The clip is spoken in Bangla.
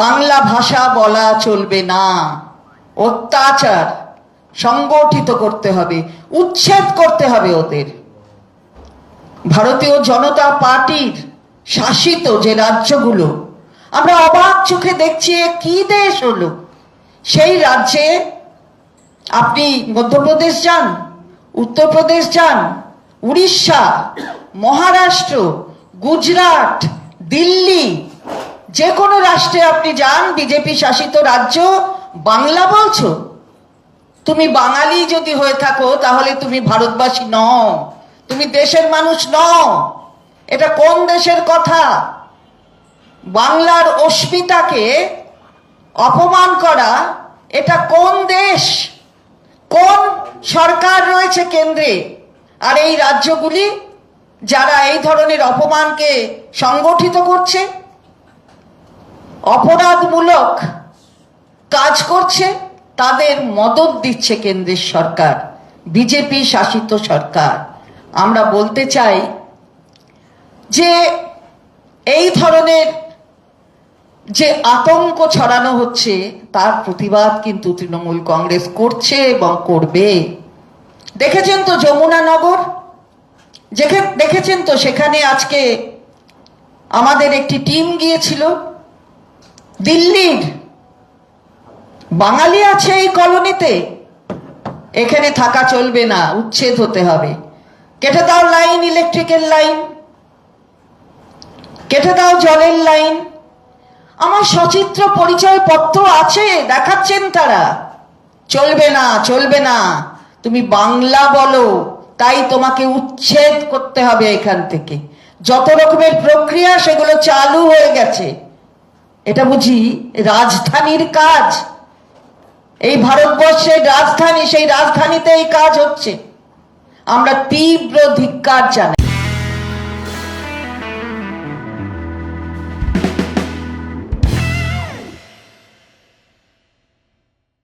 বাংলা ভাষা বলা চলবে না। অত্যাচার সংগঠিত করতে হবে, উচ্ছেদ করতে হবে ওদের। ভারতীয় জনতা পার্টির শাসিত যে রাজ্যগুলো, আমরা অবাক চোখে দেখছি কি দেশ হলো। সেই রাজ্যে আপনি মধ্যপ্রদেশ যান, উত্তরপ্রদেশ যান, উড়িষ্যা, মহারাষ্ট্র, গুজরাট, দিল্লি যে কোনো রাষ্ট্রে আপনি যান, বিজেপি শাসিত রাজ্য, বাংলা বলছো? তুমি বাঙালি যদি হয়ে থাকো, তাহলে তুমি ভারতবাসী নও। তুমি দেশের মানুষ নও। এটা কোন দেশের কথা? বাংলার অস্মিতাকে অপমান করা, এটা কোন দেশ? কোন সরকার রয়েছে কেন্দ্রে? আর এই রাজ্যগুলি যারা এই ধরনের অপমানকে সংগঠিত করছে অপরাধমূলক কাজ করছে, তাদের মদত দিচ্ছে কেন্দ্রের সরকার, বিজেপি শাসিত সরকার। আমরা বলতে চাই যে এই ধরনের যে আতঙ্ক ছড়ানো হচ্ছে, তার প্রতিবাদ কিন্তু তৃণমূল কংগ্রেস করছে এবং করবে। দেখেছেন তো যমুনানগর দেখেছেন তো সেখানে আজকে আমাদের একটি টিম গিয়েছিল। দিল্লির বাঙালি আছে এই কলোনিতে। এখানে থাকা চলবে না, উচ্ছেদ হতে হবে। কেটে দাও লাইন, ইলেকট্রিকের লাইন। কেটে দাও জলের লাইন। আমার সচিত্র পরিচয় পত্র আছে, দেখাচ্ছেন তারা। চলবে না চলবে না। তুমি বাংলা বলো, তাই তোমাকে উচ্ছেদ করতে হবে এখান থেকে। যত রকমের প্রক্রিয়া, সেগুলো চালু হয়ে গেছে। এটা বুঝি রাজধানীর কাজ। এই ভারতবর্ষের রাজধানী, সেই রাজধানীতে এই কাজ হচ্ছে। আমরা তীব্র ধিক্কার